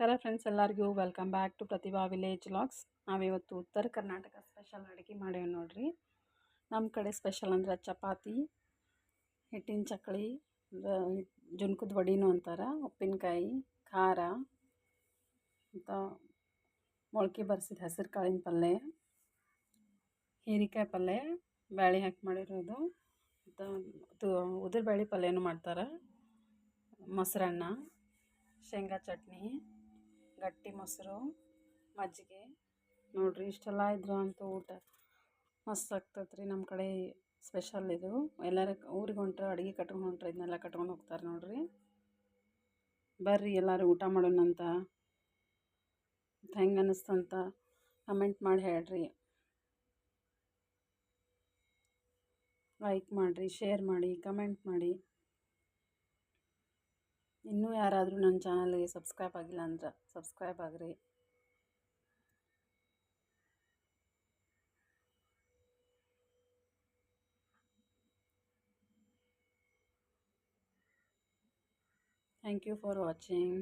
ನಮಸ್ಕಾರ ಫ್ರೆಂಡ್ಸ್ ಎಲ್ಲರಿಗೂ. Welcome back to Pratibha village vlogs ನಾವಿವತ್ತು ಉತ್ತರ ಕರ್ನಾಟಕ ಸ್ಪೆಷಲ್ ಅಡುಗೆ ಮಾಡೇವಿ ನೋಡ್ರಿ. ನಮ್ಮ ಕಡೆ ಸ್ಪೆಷಲ್ ಅಂದ್ರೆ ಚಪಾತಿ, ಹಿಟ್ಟಿನ ಚಕ್ಕಳಿ ಜುನ್ಕದ ವಡಿನೂ ಅಂತಾರೆ, ಉಪ್ಪಿನಕಾಯಿ, ಖಾರ ಮತ್ತು ಮೊಳಕೆ ಬರ್ಸಿದ ಹೆಸರು ಕಾಳಿನ ಪಲ್ಯ ಹೀರಿಕಾಯಿ ಪಲ್ಯ ಬ್ಯಾಳಿ ಹಾಕಿ ಮಾಡಿರೋದು ಮತ್ತು ಉದುರು ಬ್ಯಾಳಿ ಪಲ್ಯನೂ ಮಾಡ್ತಾರೆ, ಮೊಸರನ್ನ, ಶೇಂಗಾ ಚಟ್ನಿ ಗಟ್ಟಿ ಮೊಸರು, ಮಜ್ಜಿಗೆ. ನೋಡಿರಿ, ಇಷ್ಟೆಲ್ಲ ಇದ್ರು ಅಂತೂ ಊಟ ಮಸ್ತ್ ಆಗ್ತೈತೆ ರೀ ನಮ್ಮ ಕಡೆ ಸ್ಪೆಷಲ್ ಇದು. ಎಲ್ಲರ ಊರಿಗೆ ಹೊಂಟ್ರೆ ಅಡುಗೆ ಕಟ್ಕೊಂಡು ಹೊಂಟ್ರೆ ಇದನ್ನೆಲ್ಲ ಕಟ್ಕೊಂಡು ಹೋಗ್ತಾರೆ ನೋಡಿರಿ. ಬರ್ರಿ, ಎಲ್ಲರೂ ಊಟ ಮಾಡೋಣಂತ ಹೆಂಗೆ ಅನ್ನಿಸ್ತಂತ ಕಮೆಂಟ್ ಮಾಡಿ ಹೇಳ್ರಿ. ಲೈಕ್ ಮಾಡಿರಿ ಶೇರ್ ಮಾಡಿ ಕಮೆಂಟ್ ಮಾಡಿ. ಇನ್ನೂ ಯಾರಾದರೂ ನನ್ನ ಚಾನಲ್ಗೆ ಸಬ್ಸ್ಕ್ರೈಬ್ ಆಗಿಲ್ಲ ಅಂದ್ರೆ ಸಬ್ಸ್ಕ್ರೈಬ್ ಆಗಿರಿ ಥ್ಯಾಂಕ್ ಯು ಫಾರ್ ವಾಚಿಂಗ್